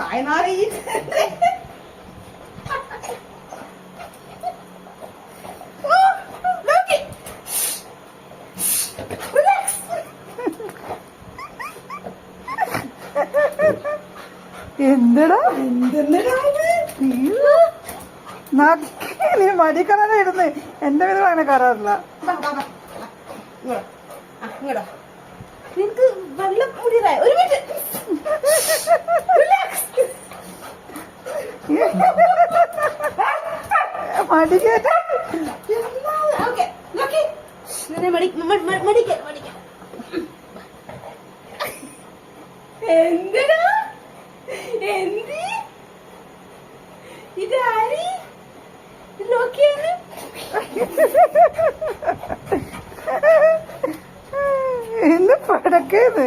നായനാറി എന്തടാ? നീ മടിക്കണ ഇടുന്ന്. എന്റെ വീട് അങ്ങനെ കറാറില്ല. നിനക്ക് വെള്ളം മുടിയതായ ഒരു മിനിറ്റ്. എന്തിനാ എന്തി ഇതാരി നോക്കിയാണ് എന്ന് പടക്കേത്